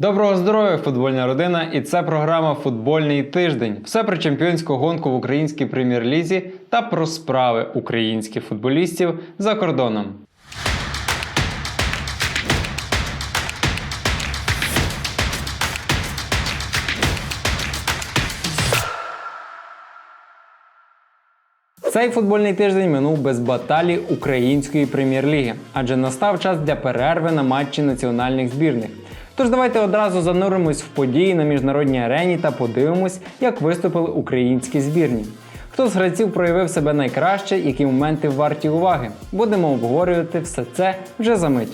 Доброго здоров'я, футбольна родина! І це програма Футбольний тиждень. Все про чемпіонську гонку в українській прем'єр-лізі та про справи українських футболістів за кордоном. Цей футбольний тиждень минув без баталій української прем'єр-ліги, адже настав час для перерви на матчі національних збірних. Тож давайте одразу зануримось в події на міжнародній арені та подивимось, як виступили українські збірні. Хто з гравців проявив себе найкраще, які моменти варті уваги. Будемо обговорювати все це вже за мить.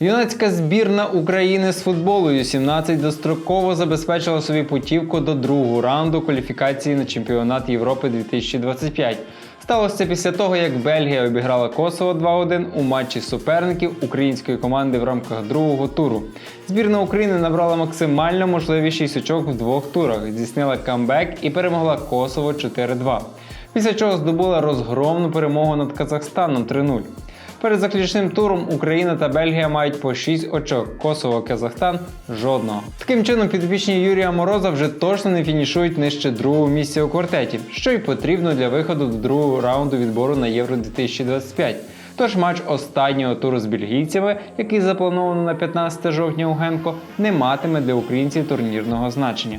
Юнацька збірна України з футболу Ю-17 достроково забезпечила собі путівку до другого раунду кваліфікації на чемпіонат Європи 2025. Сталося це після того, як Бельгія обіграла Косово 2-1 у матчі суперників української команди в рамках другого туру. Збірна України набрала максимально можливі 6 очок в двох турах, здійснила камбек і перемогла Косово 4-2. Після чого здобула розгромну перемогу над Казахстаном 3-0. Перед заключним туром Україна та Бельгія мають по 6 очок. Косово, Казахстан жодного. Таким чином, підопічні Юрія Мороза вже точно не фінішують нижче другого місця у квартеті, що й потрібно для виходу до другого раунду відбору на Євро 2025. Тож матч останнього туру з бельгійцями, який заплановано на 15 жовтня у Генко, не матиме для українців турнірного значення.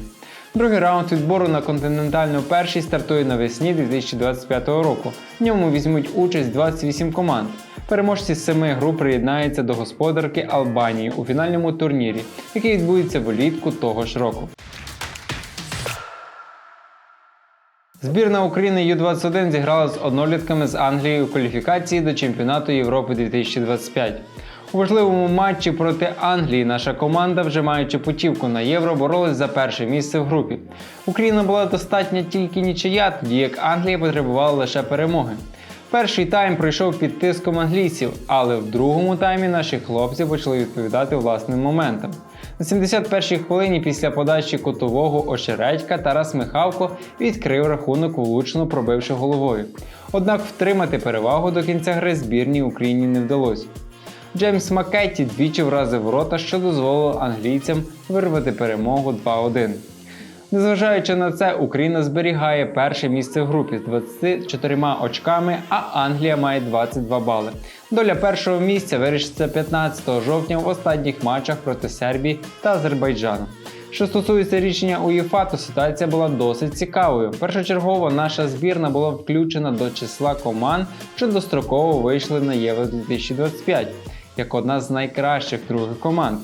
Другий раунд відбору на континентальну першість стартує навесні 2025 року. В ньому візьмуть участь 28 команд. Переможці семи груп приєднаються до господарки Албанії у фінальному турнірі, який відбудеться влітку того ж року. Збірна України Ю-21 зіграла з однолітками з Англією у кваліфікації до чемпіонату Європи 2025. У важливому матчі проти Англії наша команда, вже маючи путівку на євро, боролась за перше місце в групі. Україна була достатня тільки нічия, тоді як Англія потребувала лише перемоги. Перший тайм пройшов під тиском англійців, але в другому таймі наші хлопці почали відповідати власним моментам. На 71-й хвилині після подачі котового очередька Тарас Михалко відкрив рахунок, влучно пробивши головою. Однак втримати перевагу до кінця гри збірній Україні не вдалося. Джеймс Маккетті двічі вразив ворота, що дозволило англійцям вирвати перемогу 2-1. Незважаючи на це, Україна зберігає перше місце в групі з 24 очками, а Англія має 22 бали. Доля першого місця вирішиться 15 жовтня в останніх матчах проти Сербії та Азербайджану. Що стосується рішення УЄФА, то ситуація була досить цікавою. Першочергово наша збірна була включена до числа команд, що достроково вийшли на Євро 2025 як одна з найкращих других команд.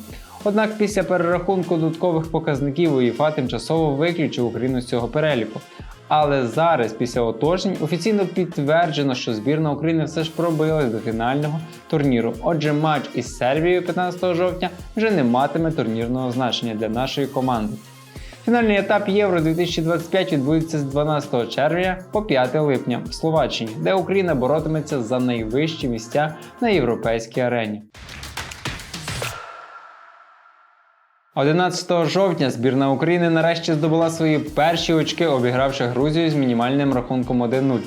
Однак після перерахунку додаткових показників УЄФА тимчасово виключив Україну з цього переліку. Але зараз, після оточень, офіційно підтверджено, що збірна України все ж пробилась до фінального турніру. Отже, матч із Сербією 15 жовтня вже не матиме турнірного значення для нашої команди. Фінальний етап Євро 2025 відбудеться з 12 червня по 5 липня в Словаччині, де Україна боротиметься за найвищі місця на європейській арені. 11 жовтня збірна України нарешті здобула свої перші очки, обігравши Грузію з мінімальним рахунком 1-0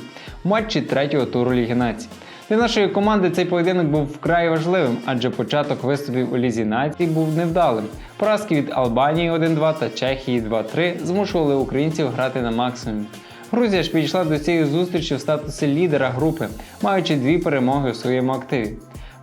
в матчі третього туру Ліги Націй. Для нашої команди цей поєдинок був вкрай важливим, адже початок виступів у Лізі Націй був невдалим. Поразки від Албанії 1-2 та Чехії 2-3 змушували українців грати на максимумі. Грузія ж підійшла до цієї зустрічі в статусі лідера групи, маючи дві перемоги у своєму активі.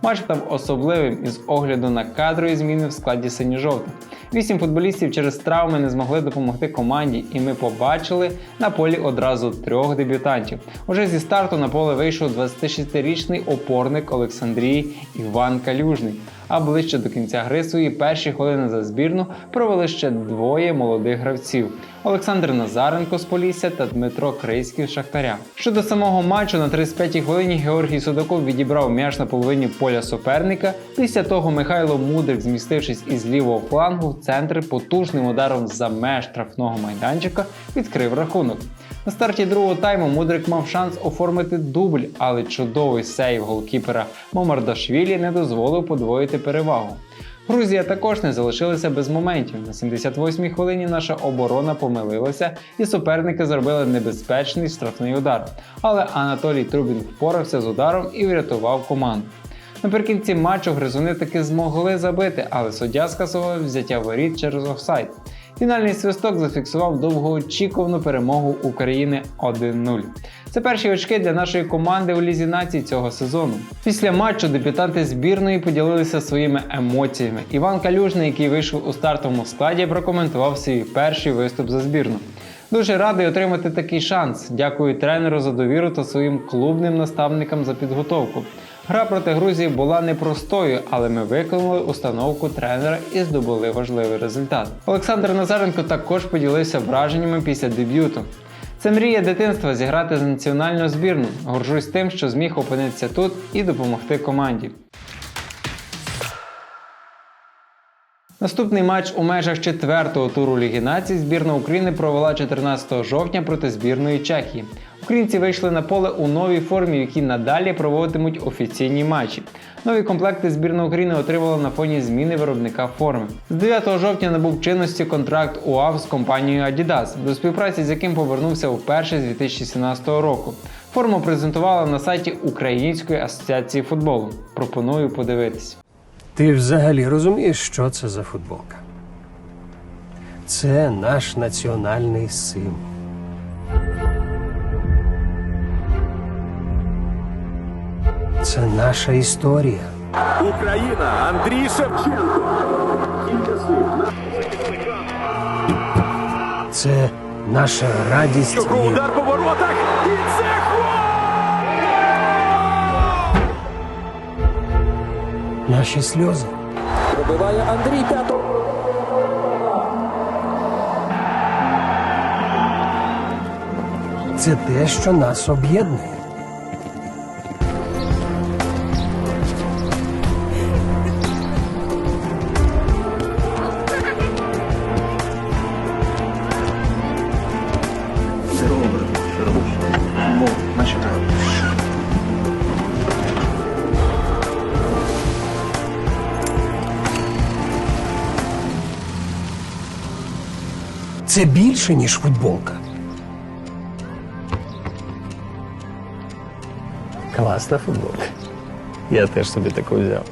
Матч став особливим із огляду на кадрові зміни в складі синьо-жовтих. Вісім футболістів через травми не змогли допомогти команді, і ми побачили на полі одразу трьох дебютантів. Уже зі старту на поле вийшов 26-річний опорник Олександрії Іван Калюжний. А ближче до кінця гри свої перші хвилини за збірну провели ще двоє молодих гравців: Олександр Назаренко з Полісся та Дмитро Крейський з Шахтаря. Щодо самого матчу на 35-й хвилині Георгій Судаков відібрав м'яч на половині поля суперника. Після того Михайло Мудрик, змістившись із лівого флангу в центр потужним ударом за меж штрафного майданчика, відкрив рахунок. На старті другого тайму Мудрик мав шанс оформити дубль, але чудовий сейв голкіпера Момардашвілі не дозволив подвоїти перевагу. Грузія також не залишилася без моментів. На 78-й хвилині наша оборона помилилася, і суперники зробили небезпечний штрафний удар. Але Анатолій Трубін впорався з ударом і врятував команду. Наприкінці матчу гризуни таки змогли забити, але суддя скасував взяття воріт через офсайд. Фінальний свисток зафіксував довгоочікувану перемогу України 1-0. Це перші очки для нашої команди у лізі націй цього сезону. Після матчу дебютанти збірної поділилися своїми емоціями. Іван Калюжний, який вийшов у стартовому складі, прокоментував свій перший виступ за збірну. Дуже радий отримати такий шанс. Дякую тренеру за довіру та своїм клубним наставникам за підготовку. Гра проти Грузії була непростою, але ми виконали установку тренера і здобули важливий результат. Олександр Назаренко також поділився враженнями після дебюту. Це мрія дитинства зіграти за національну збірну. Горжусь тим, що зміг опинитися тут і допомогти команді. Наступний матч у межах четвертого туру Ліги націй збірна України провела 14 жовтня проти збірної Чехії. Українці вийшли на поле у новій формі, в якій надалі проводитимуть офіційні матчі. Нові комплекти збірна України отримала на фоні зміни виробника форми. З 9 жовтня набув чинності контракт УАВ з компанією Adidas, до співпраці з яким повернувся вперше з 2017 року. Форму презентувала на сайті Української асоціації футболу. Пропоную подивитись. Ти взагалі розумієш, що це за футболка? Це наш національний символ. Це наша історія. Україна, Андрій Шевченко. Це наша радість. Його удар по воротах. І це гол! наші сльози. Пробиває Андрій П'ятов. Це те, що нас об'єднує. Це більше, ніж футболка. Класна футболка. Я теж собі таку взяв.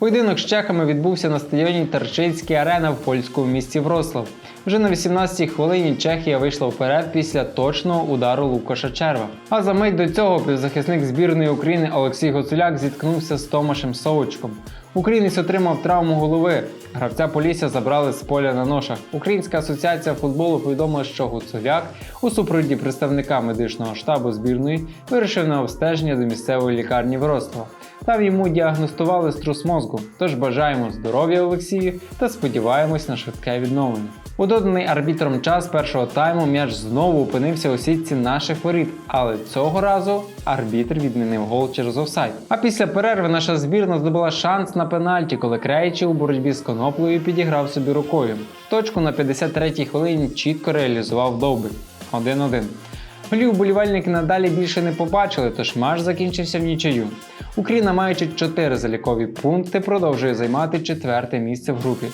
Поєдинок з чехами відбувся на стадіоні Тарчинський арена в польському місті Врослав. Вже на 18-й хвилині Чехія вийшла вперед після точного удару Лукаша Черва. А за мить до цього півзахисник збірної України Олексій Гоцуляк зіткнувся з Томашем Совочком. Українець отримав травму голови. Гравця Полісся забрали з поля на ношах. Українська асоціація футболу повідомила, що Гуцуляк у супроводі представника медичного штабу збірної вирішив на обстеження до місцевої лікарні Врослава. Там йому діагностували струс мозку. Тож бажаємо здоров'я Олексію та сподіваємось на швидке відновлення. Доданий арбітром час першого тайму м'яч знову опинився у сітці наших воріт, але цього разу арбітр відмінив гол через офсайд. А після перерви наша збірна здобула шанс на пенальті, коли Крейчі у боротьбі з коноплею підіграв собі рукою. Точку на 53-й хвилині чітко реалізував Довбик. 1-1. Голів вболівальники надалі більше не побачили, тож матч закінчився в нічию. Україна, маючи 4 залікові пункти, продовжує займати четверте місце в групі.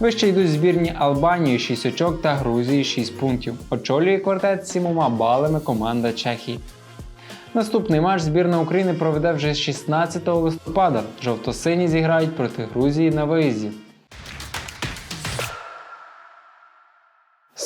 Вище йдуть збірні Албанії 6 очок та Грузії 6 пунктів. Очолює квартет з 7 балами команда Чехії. Наступний матч збірна України проведе вже 16 листопада. Жовто-сині зіграють проти Грузії на виїзді.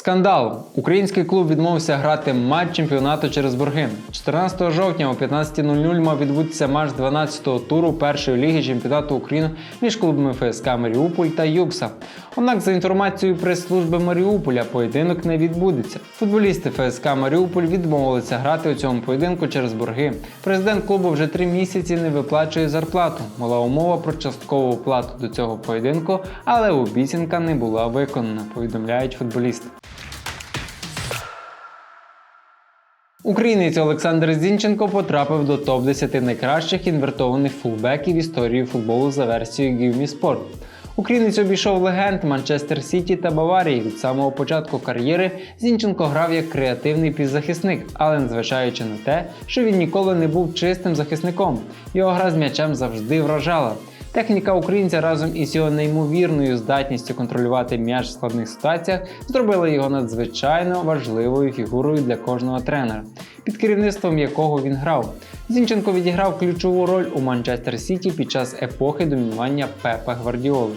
Скандал. Український клуб відмовився грати матч чемпіонату через борги. 14 жовтня о 15.00 мав відбутися матч 12-го туру першої ліги чемпіонату України між клубами ФСК Маріуполь та Юкса. Однак, за інформацією прес-служби Маріуполя, поєдинок не відбудеться. Футболісти ФСК Маріуполь відмовилися грати у цьому поєдинку через борги. Президент клубу вже три місяці не виплачує зарплату. Була умова про часткову оплату до цього поєдинку, але обіцянка не була виконана, повідомляють футболісти. Українець Олександр Зінченко потрапив до топ-10 найкращих інвертованих фулбеків історії футболу за версією GiveMeSport. Українець обійшов легенд Манчестер Сіті та Баварії. Від самого початку кар'єри Зінченко грав як креативний півзахисник, але незважаючи на те, що він ніколи не був чистим захисником. Його гра з м'ячем завжди вражала. Техніка українця разом із його неймовірною здатністю контролювати м'яч в складних ситуаціях зробила його надзвичайно важливою фігурою для кожного тренера, під керівництвом якого він грав. Зінченко відіграв ключову роль у Манчестер Сіті під час епохи домінування Пепа Гвардіоли.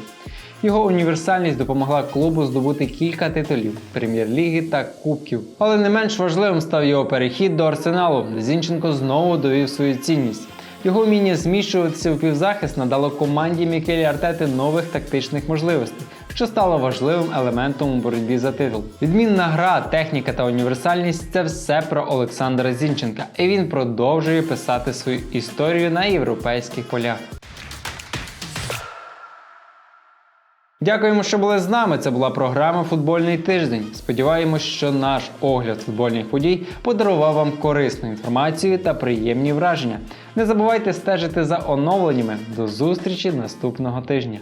Його універсальність допомогла клубу здобути кілька титулів прем'єр-ліги та кубків. Але не менш важливим став його перехід до арсеналу, Зінченко знову довів свою цінність. Його вміння зміщуватися у півзахист надало команді Мікелі Артети нових тактичних можливостей, що стало важливим елементом у боротьбі за титул. Відмінна гра, техніка та універсальність це все про Олександра Зінченка, і він продовжує писати свою історію на європейських полях. Дякуємо, що були з нами. Це була програма Футбольний тиждень. Сподіваємось, що наш огляд футбольних подій подарував вам корисну інформацію та приємні враження. Не забувайте стежити за оновленнями. До зустрічі наступного тижня.